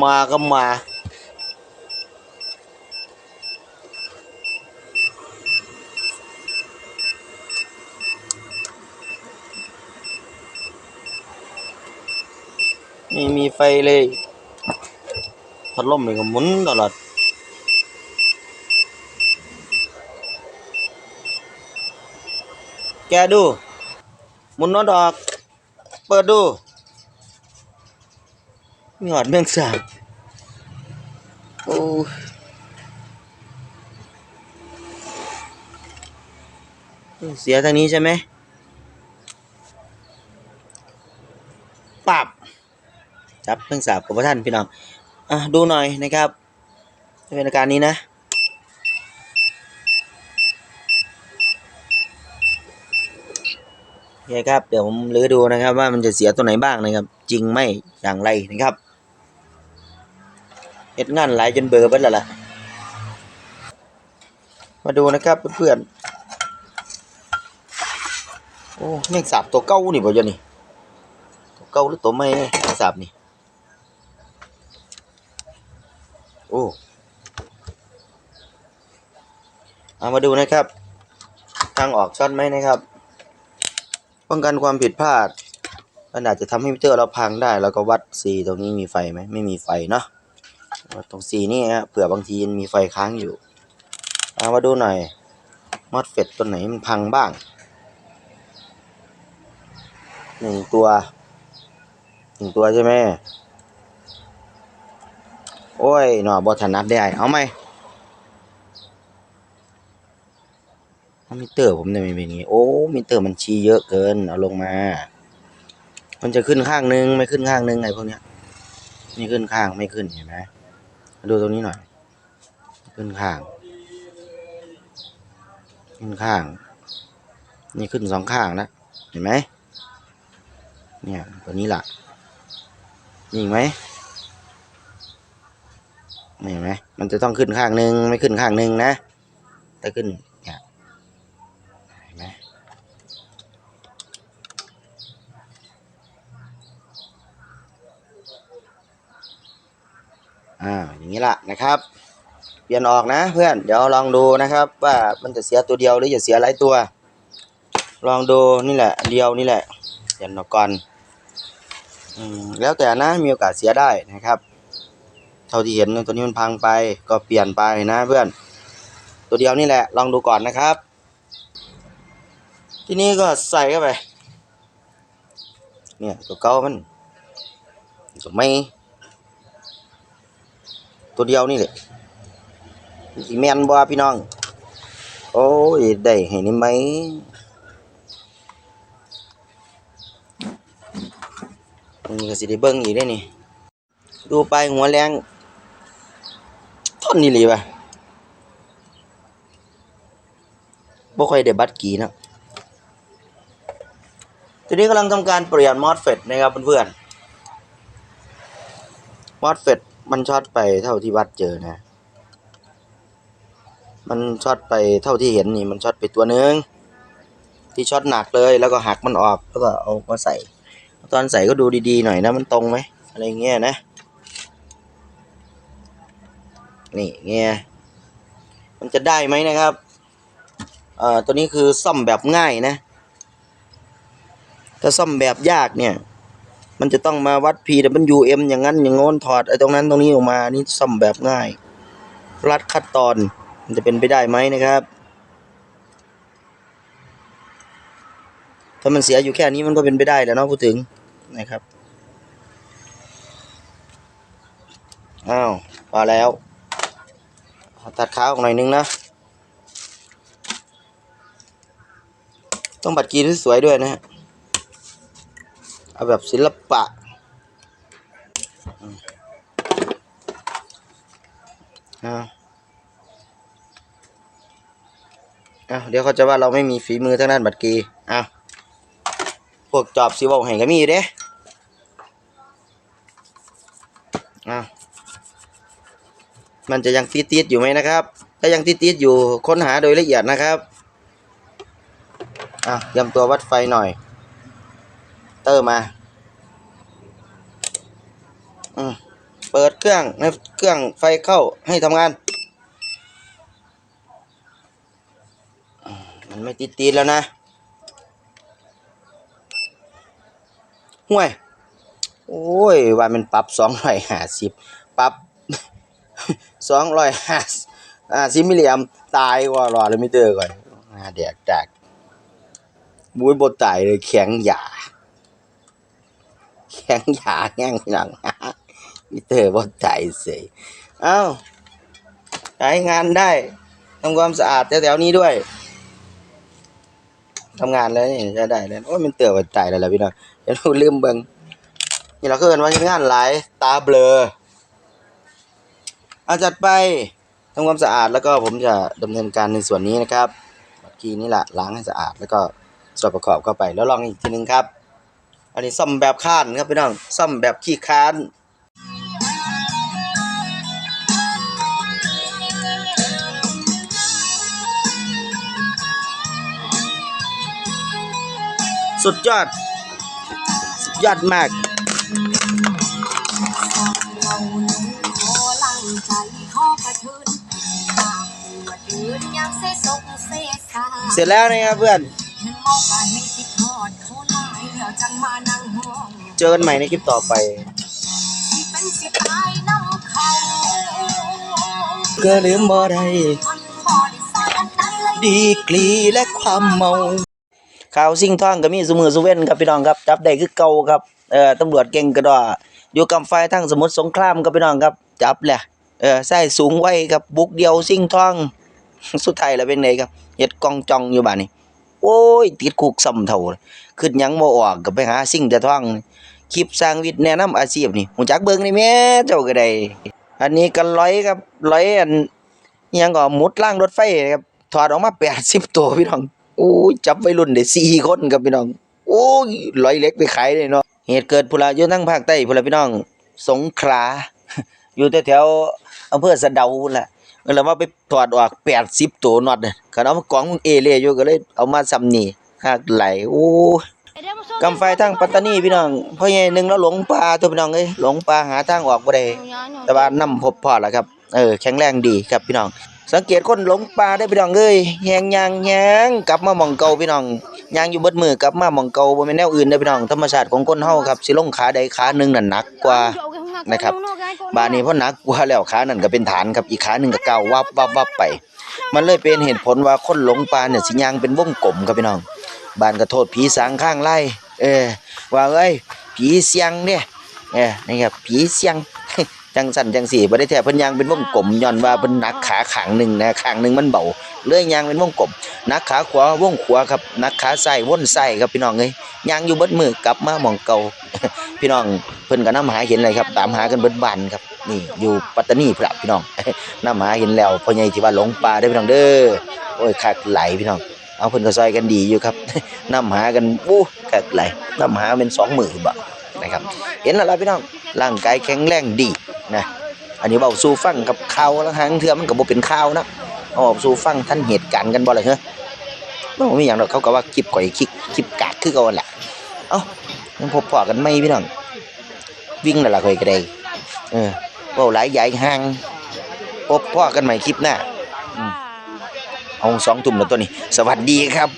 มาก็มาไม่มีไฟเลยพัดลมนี่ก็หมุนตลอดแกดู มุนนอตออก เปิดดู มีหอดเมืองสามโอ้เสียทางนี้ใช่ไหมปับจับเพิ่งสาบกับพระท่านพี่น้องอะดูหน่อยนะครับเป็นอาการนี้นะโอเคครับ เดี๋ยวผมรื้อดูนะครับว่ามันจะเสียตัวไหนบ้างนะครับ จริงไม่อย่างไรนะครับ เฮ็ดงานหลายจนเบื่อเบิดแล้วล่ะ มาดูนะครับเพื่อนๆ โอ้แม่งสาบตัวเก่านี่บ่จ๊ะนี่ ตัวเก่าหรือตัวใหม่แมงสาบนี่ โอ้เอามาดูนะครับ ทางออกช็อตไหมนะครับ ป้องกันความผิดพลาดมันอาจจะทำให้มิเตอร์เราพังได้ แล้วก็วัดสีตรงนี้มีไฟไหม ไม่มีไฟเนาะ ตรงสีนี่ฮะเผื่อบางทีมันมีไฟค้างอยู่เอามาดูหน่อยมอดเฟดตัวไหนมันพังบ้างหนึ่งตัวหนึ่งตัวใช่ไหมโอ้ยหน่อบอถนัดได้ เอาไหมมิเตอร์ผมเนี่ยม่เป็นอย่างงี้ โอ้มิเตอร์มันชี้เยอะเกิน เอาลงมา มันจะขึ้นข้างนึง ไม่ขึ้นข้างนึงไงพวกเนี้ยนี่ขึ้นข้างไม่ขึ้นเห็นไหม ดูตรงนี้หน่อย ขึ้นข้าง ขึ้นข้าง นี่ขึ้นสองข้างนะ เห็นไหม เนี่ย ตัวนี้ล่ะนี่เห็นไหมเห็นไหม มันจะต้องขึ้นข้างหนึ่งไม่ขึ้นข้างหนึ่งนะ แต่ขึ้นเนี่ยเห็นไหม อ่าอย่างนี้ละนะครับ เปลี่ยนออกนะเพื่อนเดี๋ยวลองดูนะครับ ว่ามันจะเสียตัวเดียวหรือจะเสียหลายตัว ลองดูนี่แหละเดียวนี่แหละเปลี่ยนออกก่อนอืมแล้วแต่นะมีโอกาสเสียได้นะครับ เท่าที่เห็นตัวนี้มันพังไปก็เปลี่ยนไปนะเพื่อน ตัวเดียวนี่แหละ ลองดูก่อนนะครับ ทีนี้ก็ใส่เข้าไปเนี่ยตัวเก่ามันตัวไม่ ตัวเดียวนี่แหละสิแมนบ่พี่น้อง โอ้ยได้ให้นี่ไหมนี่ก็สิได้เบิ่งอีกได้นี่ ดูไปหัวแรงท่อนนี่หลีป่ะบ่ค่อยได้บัตรกี่นะทีนี้กำลังทำการเปลี่ยนมอสเฟตนะครับเพื่อนๆมอสเฟต มันช็อตไปเท่าที่วัดเจอนะ มันช็อตไปเท่าที่เห็นนี่ มันช็อตไปตัวหนึง ที่ช็อตหนักเลยแล้วก็หักมันออกแล้วก็เอามาใส่ ตอนใส่ก็ดูดีๆหน่อยนะ มันตรงไหมอะไรเงี้ยนะ นี่เงี้ยมันจะได้ไหมนะครับเอ่อตัวนี้คือซ่อมแบบง่ายนะ ถ้าซ่อมแบบยากเนี่ย มันจะต้องมาวัด PWM อย่างนั้นอย่างโน้นถอดไอ้ตรงนั้นตรงนี้ออกมานี่ซ่อมแบบง่าย รัดขั้นตอน มันจะเป็นไปได้ไหมนะครับ ถ้ามันเสียอยู่แค่นี้มันก็เป็นไปได้แหล้วเนาะพูดถึงนะครับอ้าวพอแล้วตัดขาออกหน่อยนึงนะ ต้องบัดกีที่สวยด้วยนะฮะ เอาแบบศิลปะเอาเอาเดี๋ยวเขาจะว่าเราไม่มีฝีมือทางด้านบัตรกีเอาพวกจอบสีบอกให้ก็มีอยู่เด้เอามันจะยังตีติดอยู่ไหมนะครับ ถ้ายังตีติดอยู่ค้นหาโดยละเอียดนะครับอะเตรียมตัววัดไฟหน่อย เตอร์มาอืมเปิดเครื่องให้เครื่องไฟเข้าให้ทำงาน มันไม่ติดติดๆแล้วนะห่วย โอ้ย ว่ามันปรับสองร้อยห้าสิบปรับสองร้อยห้าอ่าสิมิเลียมตายกว่ารอเลยมิเตอร์ก่อนหาแดกจากบุ้ยบดตายเลยแข็งหยา แข็งหยาแห้งหนังมิเตอร์บดตายเสยเอ้าใช้งานได้ทำความสะอาดแถวๆนี้ด้วยทำงานแล้วนี่ใช้ได้แล้วโอ้ยมันเตือนบดตายแล้วล่ะพี่น้องเดี๋ยวเราลืมเบิ่งนี่เราก็เอินว่าเฮ็ดงานหลายตาเบลออาจัดไปทำความสะอาดแล้วก็ผมจะดำเนินการในส่วนนี้นะครับเมื่อกี้นี่แหละล้างให้สะอาดแล้วก็ส่วนประกอบเข้าไปแล้วลองอีกทีนึงครับ อันนี้ซ่อมแบบค้านครับพี่น้องซ่อมแบบขี้ค้านสุดยอด สุดยอดมากเราขอลังใจขอกระทืนตาหัวดืนอยากเสสกเสสาเสร็จแล้วนะครับเพื่อน ลายเดี๋ยวจังมานั่งห้องเจอกันใหม่ในคลิปต่อไป สิเป็นสิตายน้ำเขาก็ลืมบ่ได้มันบ่ได้สอนอันใดเลย ดีกรีและความเมาข่าวสิ่งท่องก็มีสมือสุเว้นครับพี่น้องครับจับได้คือเก่าครับเออตำรวจเก่งกระดออยู่กำไฟทั้งสมุทรสงครามครับพี่น้องครับจับแหละเออใส่สูงไว้ครับบุกเดียวสิ่งท่อง สุดท้ายแล้วเป็นไงครับเฮ็ดกองจองอยู่บ้านนี้ โอ้ย ติดคุกซ้ำเท่าขึ้นยังบ่ออกก็ไปหาสิ่งแต่ท่องคลิปสร้างวิทย์แนะนำอาชีพนี่หูจักเบิ่งนี่แม่เจ้าก็ได้อันนี้ก็ร้อยครับร้อยอันยังก็มุดล่างรถไฟครับถอดออกมา80ตัวพี่น้องโอ้ยจับวัยรุ่นได้4คนครับพี่น้องโอ้ยร้อยเล็กไปขายเลยเนาะเหตุเกิดพุละอยู่ทางภาคใต้พุ่นละพี่น้อง สงขลาอยู่แถวๆอำเภอสะเดาพุ่นละ แล้วมาไปถอดออก80ตัวน็อตน่ะคันเอามากองเอเล่อยู่ก็เลยเอามาซ้ำนี่หักไหลโอ้กำไฟทางปัตตานีพี่น้องพ่อใหญ่หนึ่งแล้วหลงป่าตัวพี่น้องเอ้ยหลงป่าหาทางออกบ่ได้แต่ว่านำพบพอแล้วครับเออแข็งแรงดีครับพี่น้อง สังเกตคนหลงป่าได้พี่น้องเอ้ยแยงยางแยงกลับมาหม่องเก่าพี่น้องยางอยู่บดมือกลับมาหม่องเก่าบ่แม่นแนวอื่นเด้พี่น้องธรรมชาติของคนเฮาครับสิลงขาใดขาหนึงน่ะหนักกว่า นะครับบาดนี้เพราะหนักกว่าแล้วขานั่นก็เป็นฐานครับอีกขาหนึงก็ก้าววับวับวับไป มันเลยเป็นเหตุผลว่าคนหลงป่าเนี่ยสิย่างเป็นวงกลมครับพี่น้องบ้านก็โทษผีสางข้างไล่เออว่าเอ้ยผีเสียงเนี่ยเออนี่ครับผีเสียงจังสั่นจังสี่บ่ได้แท้เพิ่นย่างเป็นวงกลมย้อนว่าเพิ่นหนักขาข้างหนึงนะข้างหนึงมันเบาเลยย่างเป็นวงกลมหนักขาขวาวงขวาครับหนักขาซ้ายวนซ้ายครับพี่น้องเอ้ย ย่างอยู่เบิดมือกลับมาหมองเก่าพี่น้องเพิ่นก็นำหาเห็นเลยครับ ตามหากันเบิดบ้านครับ นี่อยู่ปัตตานีพุ่นล่ะพี่น้องนำหาเห็นแล้วพ่อใหญ่ที่ว่าหลงป่าเด้พี่น้องเด้อโอ้ยคักไหลพี่น้องเอาเพิ่นก็ซอยกันดีอยู่ครับนำหากันอู้คักไหลนำหาเป็นสองมือบ่นะครับ เห็นแล้วพี่น้องร่างกายแข็งแรงดีนะอันนี้เว้าสู่ฟังกับข่าวแล้วหางเทือมันก็บ่เป็นข่าวนะเอาเว้าสู่ฟังท่านเหตุการณ์กันบ่ล่ะเฮ้อบ่มีหยังดอกเขาก็ว่าคลิปข่อยคลิปคลิปกากคือเก่าหั่นล่ะ เอ้ายังพบพอกันไหมพี่น้องวิ่งน่ะละข่อยก็ได้เออเว้าหลายใหญ่ห่างพบพ่อกันใหม่คลิปหน้าเอาสองทุ่มแล้วตัวนี้ สวัสดีครับ